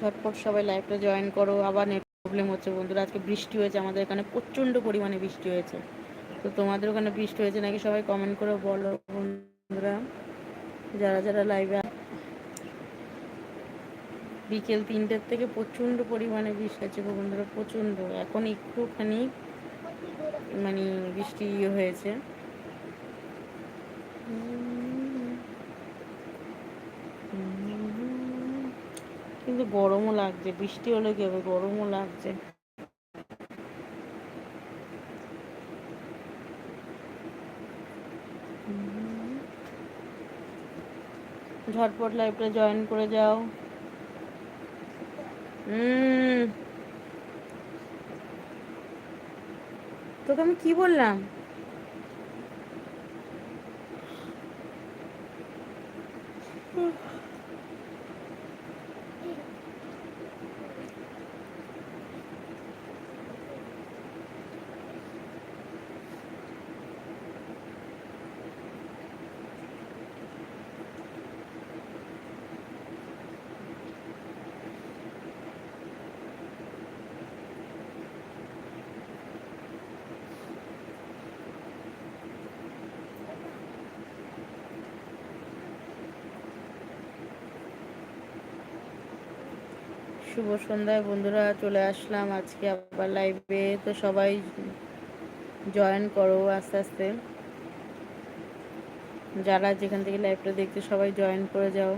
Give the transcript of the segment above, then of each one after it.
ঝটপট সবাই লাইভটা জয়েন করো। আবার নেট প্রবলেম হচ্ছে বন্ধুরা, আজকে বৃষ্টি হয়েছে, আমাদের এখানে প্রচণ্ড পরিমাণে বৃষ্টি হয়েছে। তো তোমাদের ওখানে বৃষ্টি হয়েছে নাকি সবাই কমেন্ট করে বলো বন্ধুরা। যারা যারা লাইভে বিকেল তিনটের থেকে প্রচণ্ড পরিমাণে বৃষ্টি হয়েছে বন্ধুরা, প্রচণ্ড। এখন একটুখানি মানে বৃষ্টি ইয়ে হয়েছে কিন্তু গরমও লাগছে, বৃষ্টি হলে কি হবে? গরমও লাগছে। ঝটপট লাইভটা জয়েন করে যাও। তোকে আমি কি বললাম? শুভ সন্ধ্যায় বন্ধুরা, চলে আসলাম আজকে আবার লাইভে তো সবাই জয়েন করো আস্তে আস্তে। যারা যেখান থেকে লাইভটা দেখতে সবাই জয়েন করে যাও।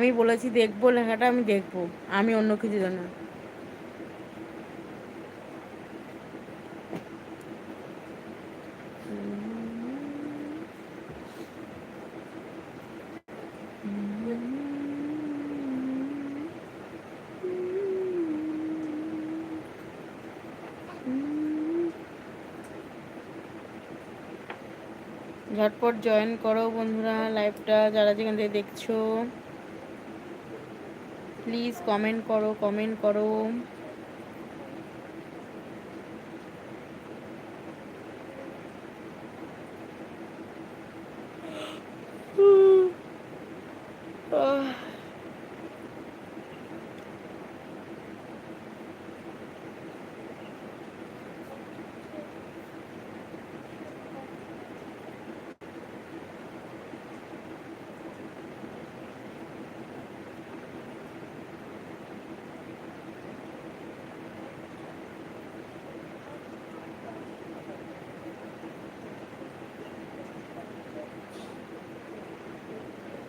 আমি বলেছি দেখব, লেখাটা আমি দেখব। আমি অন্য কিছু জানা ঝটপট জয়েন করো বন্ধুরা লাইভটা যারা যেখান থেকে দেখছ। প্লিজ কমেন্ট করো কমেন্ট করো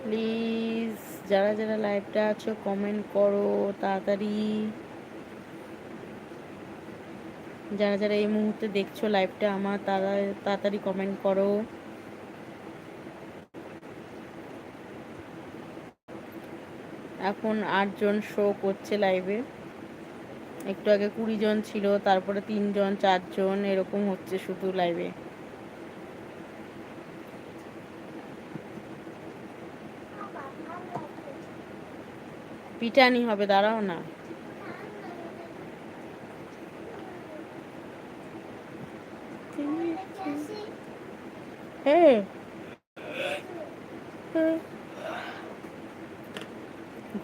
প্লিজ যারা যারা লাইভটা আছো কমেন্ট করো তাড়াতাড়ি। যারা যারা এই মুহূর্তে দেখছ লাইভটা আমার, তারা তাড়াতাড়ি কমেন্ট করো। এখন আটজন শো করছে লাইভে একটু আগে কুড়ি জন ছিল, তারপরে তিনজন, চারজন, এরকম হচ্ছে শুধু লাইভে পিটানি হবে, দাঁড়াও না।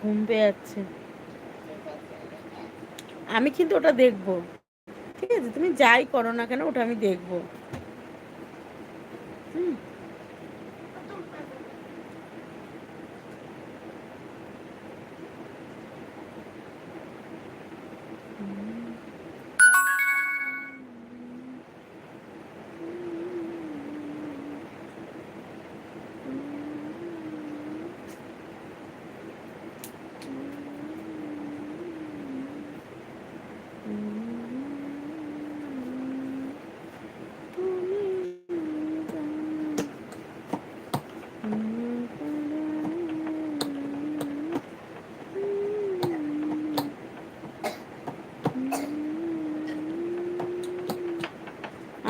ঘুম পেয়ে যাচ্ছে আমি কিন্তু ওটা দেখব। ঠিক আছে, তুমি যাই করো না কেন, ওটা আমি দেখব। হুম।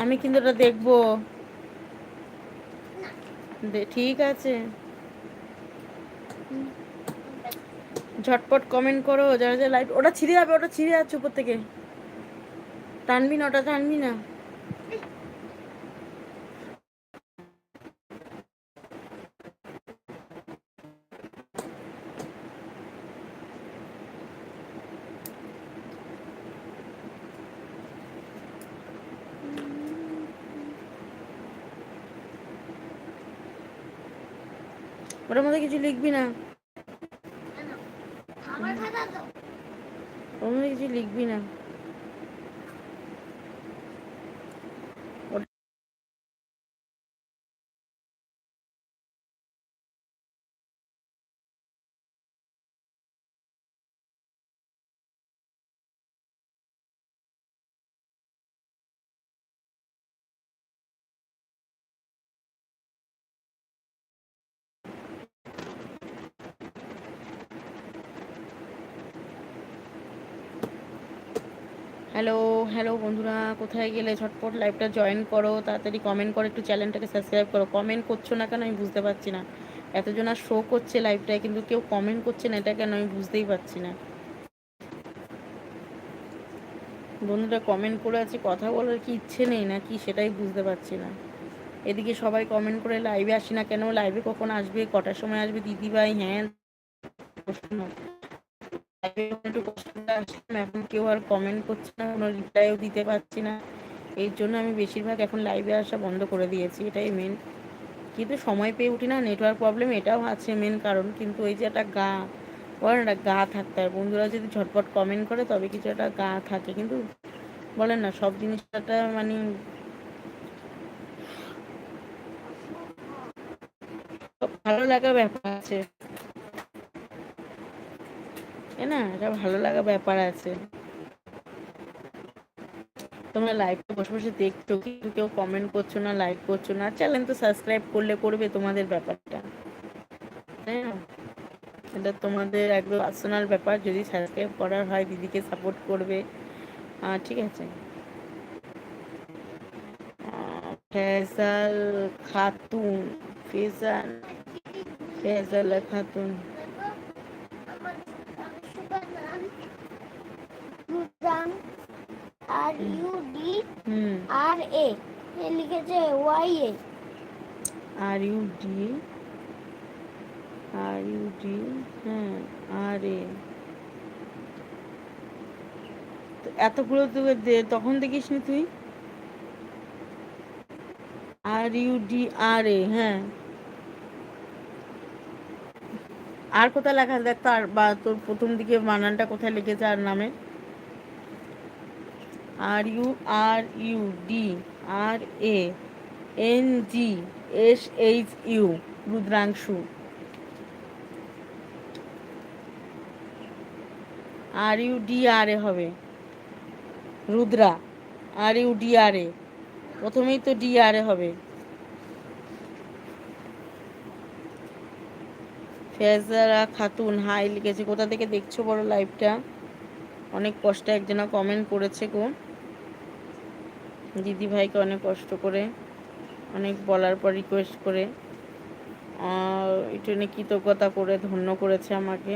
আমি কিন্তু ওটা দেখব। ঠিক আছে। ঝটপট কমেন্ট করো, যারা যারা লাইভ ওটা ছিঁড়ে যাবে, ওটা ছিঁড়ে যাচ্ছে উপর থেকে। টানবি না, ওটা টানবি না। ওটার মধ্যে কিছু লিখবি না। ওর মধ্যে কিছু লিখবি না। হ্যালো হ্যালো বন্ধুরা, কোথায় গেলে? ঝটপট লাইভটা জয়েন করো, তাড়াতাড়ি কমেন্ট করো, একটু চ্যানেলটাকে সাবস্ক্রাইব করো। কমেন্ট করছ না কেন আমি বুঝতে পারছি না। এতজন আর শো করছে লাইভটায় কিন্তু কেউ কমেন্ট করছে না, এটা কেন আমি বুঝতেই পারছি না। বন্ধুরা কমেন্ট করে আছে, কথা বলার কি ইচ্ছে নেই না কি সেটাই বুঝতে পারছি না। এদিকে সবাই কমেন্ট করে লাইভে আসি না কেন? লাইভে কখন আসবে? কটার সময় আসবে? দিদিভাই হ্যাঁ প্রশ্ন একটু কষ্ট আসলাম এখন কেউ আর কমেন্ট করছে না কোনো রিপ্লাইও দিতে পারছি না এই জন্য আমি বেশিরভাগ এখন লাইভে আসা বন্ধ করে দিয়েছি এটাই মেন কিন্তু সময় পেয়ে উঠি না নেটওয়ার্ক প্রবলেম এটাও আছে মেন কারণ কিন্তু ওই যে একটা গা বলে না একটা গা থাকতে হয় বন্ধুরা যদি ঝটপট কমেন্ট করে তবে কিছু একটা গা থাকে কিন্তু বলেন না সব জিনিসটা মানে ভালো লাগা ব্যাপার আছে তাই না, এটা ভালো লাগা ব্যাপার আছে। তোমরা লাইভে বসে বসে দেখছ, কিন্তু কেউ কমেন্ট করছ না লাইক করছ না। চ্যানেল তো সাবস্ক্রাইব করলে করবে তোমাদের ব্যাপারটা। তাই না? এটা তোমাদের একদম পার্সোনাল ব্যাপার। যদি সাবস্ক্রাইব করার হয়, দিদিকে সাপোর্ট করবে। ঠিক আছে। ফেজাল খাতুন, ফেজাল ফেজাল খাতুন আমার সুগার নাম রুদান আর U D hmm R A A লিখেছে Y A R U D R U D হ্যাঁ আর এ এতগুলো তখন দেখিসনি তুই? আর ইউ ডি আর এ হ্যাঁ। আর কোথায় লেখা দেখ তার বা তোর প্রথম দিকে বানানটা কোথায় লিখেছে আর নামে? R U R U D R A, N G, S H U, Rudranshu. R U D R A হবে। Rudra, R U D R A. প্রথমেই তো ডি আর এ হবে। ফেজারা খাতুন, হাই লিখেছে। কোথা থেকে দেখছ বড় লাইভটা অনেক কষ্টে একজনা কমেন্ট করেছে গো। দিদি ভাইকে অনেক কষ্ট করে, অনেক বলার পর রিকোয়েস্ট করে একটু নিয়ে কৃতজ্ঞতা করে, ধন্য করেছে আমাকে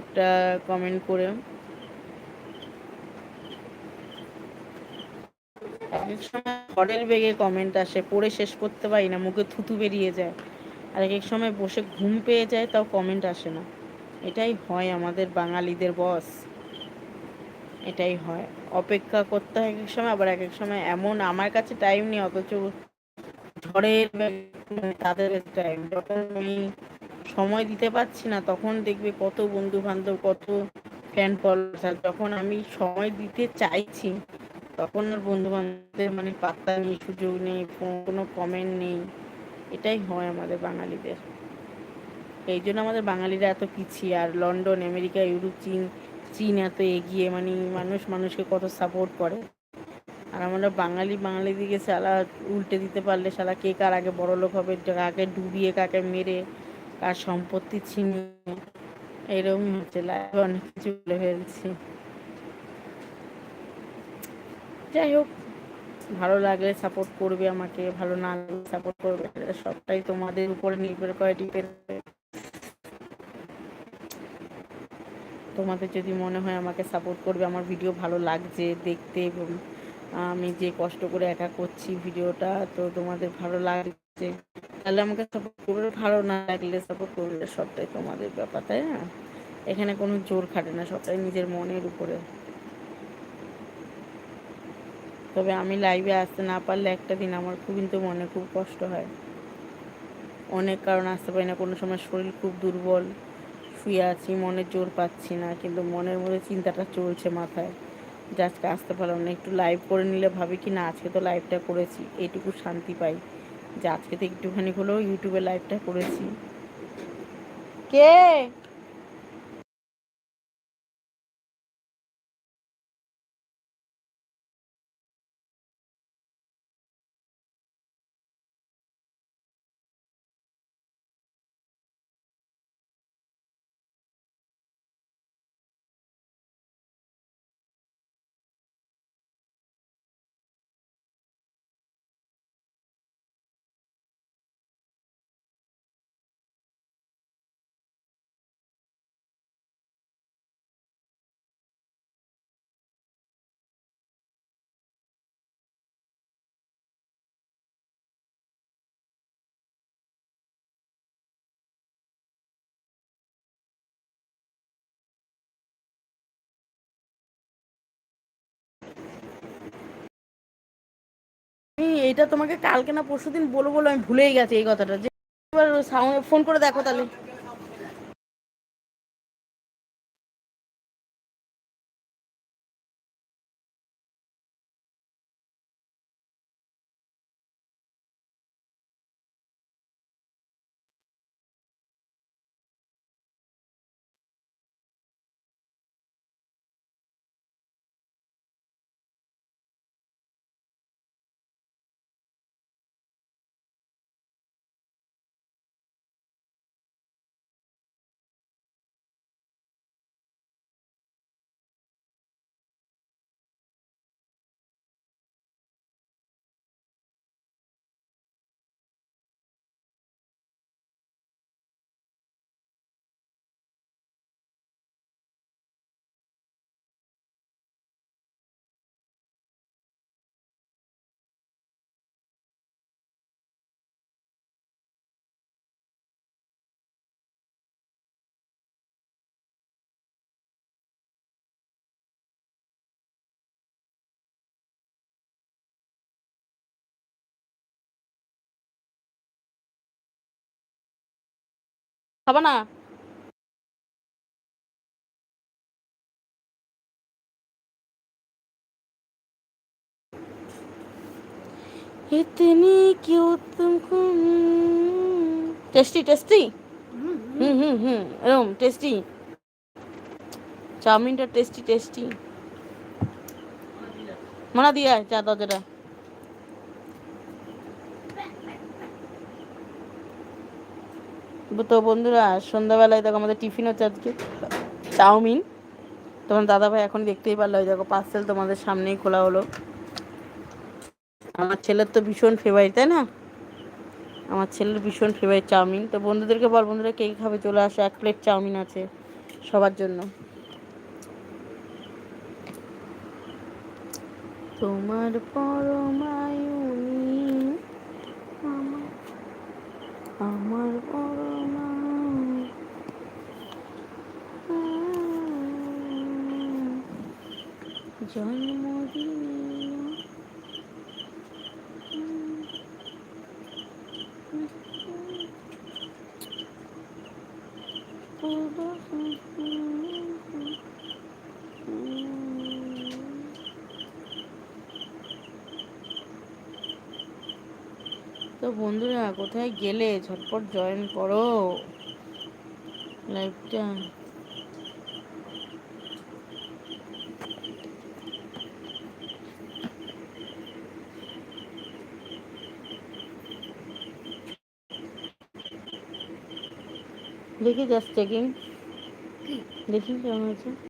একটা কমেন্ট করে। এক সময় ঘরের বেগে কমেন্ট আসে, পড়ে শেষ করতে পারি না, মুখে থুতু বেরিয়ে যায়। আর এক এক সময় বসে ঘুম পেয়ে যায়, তাও কমেন্ট আসে না। এটাই হয় আমাদের বাঙালিদের বস এটাই হয়। অপেক্ষা করতে হয় এক এক সময়, আবার এক এক সময় এমন আমার কাছে টাইম নেই, অথচ ঝড়ের তাদের টাইম যখন আমি সময় দিতে পারছি না, তখন দেখবে কত বন্ধু বান্ধব কত ফ্যান ফলোয়ার যখন আমি সময় দিতে চাইছি, তখন আর বন্ধু বান্ধবদের মানে পাত্তা নেই, সুযোগ নেই, কোনো কমেন্ট নেই। এটাই হয় আমাদের বাঙালিদের। এই জন্য আমাদের বাঙালিরা এত পিছিয়ে। আর লন্ডন, আমেরিকা, ইউরোপ, চীন চীন এত এগিয়ে মানে মানুষ মানুষকে কত সাপোর্ট করে। আর আমরা বাঙালি বাঙালি দিকে শালা উল্টে দিতে পারলে শালা কে কার আগে বড় লোক হবে, কাকে ডুবিয়ে, কাকে মেরে, কার সম্পত্তি ছিনিয়ে। এরকমই হচ্ছে লাইফে অনেক কিছু বলে ফেলছি। যাই হোক, ভালো লাগলে সাপোর্ট করবে আমাকে, ভালো না লাগলে সাপোর্ট করবে সবটাই তোমাদের উপরে নির্ভর করে ডিপেন্ড তোমাদের যদি মনে হয় আমাকে সাপোর্ট করবে, আমার ভিডিও ভালো লাগছে দেখতে এবং আমি যে কষ্ট করে একা করছি ভিডিওটা তো তোমাদের ভালো লাগছে। তাহলে আমাকে সাপোর্ট করবে, ভালো না লাগলে সাপোর্ট করলে সবটাই তোমাদের ব্যাপার, তাই না? এখানে কোনো জোর খাটে না, সবটাই নিজের মনের উপরে। তবে আমি লাইভে আসতে না পারলে একটা দিন আমার খুব কিন্তু মনে খুব কষ্ট হয়। অনেক কারণ আসতে পারি না, কোনো সময় শরীর খুব দুর্বল। শুয়ে আছি, মনে জোর পাচ্ছি না, কিন্তু মনের মধ্যে চিন্তাটা চলছে মাথায় যে আজকে আসতে পারলাম না। একটু লাইভ করে নিলে ভাবি কি না, আজকে তো লাইভটা করেছি, এইটুকু শান্তি পাই। যে আজকে তো একটুখানি হলেও ইউটিউবে লাইভটা করেছি। কে? এটা তোমাকে কালকে না পরশু দিন বলব বলো আমি ভুলেই গেছি এই কথাটা। যে এবার ফোন করে দেখো তাহলে। খাবা না? ইতনি কিউ তুমকো টেস্টি টেস্টি হুম হুম। হুম এরম টেস্টি চাউমিনটা টেস্টি টেস্টি মনা দিয়া চা দরজাটা তো বন্ধুরা, সন্ধ্যাবেলায় দেখো আমাদের টিফিন হচ্ছে আজকে চাউমিন। তোমার দাদা ভাই এখন দেখতেই পারল দেখো পার্সেল তোমাদের সামনেই খোলা হলো। আমার ছেলের তো ভীষণ ফেভারিট তাই না? আমার ছেলের ভীষণ ফেভারিট চাউমিন। তো বন্ধুদেরকে বল, বন্ধুরা কে খাবে? চলে আসো, এক প্লেট চাউমিন আছে সবার জন্য। তোমার পরমায়ুনি আমার আমার জন্মদিন তো বন্ধুরা কোথায় গেলে? ঝটপট জয়েন করো। লাইভটা দেখি জাস্ট চেকিং দেখি কেমন আছে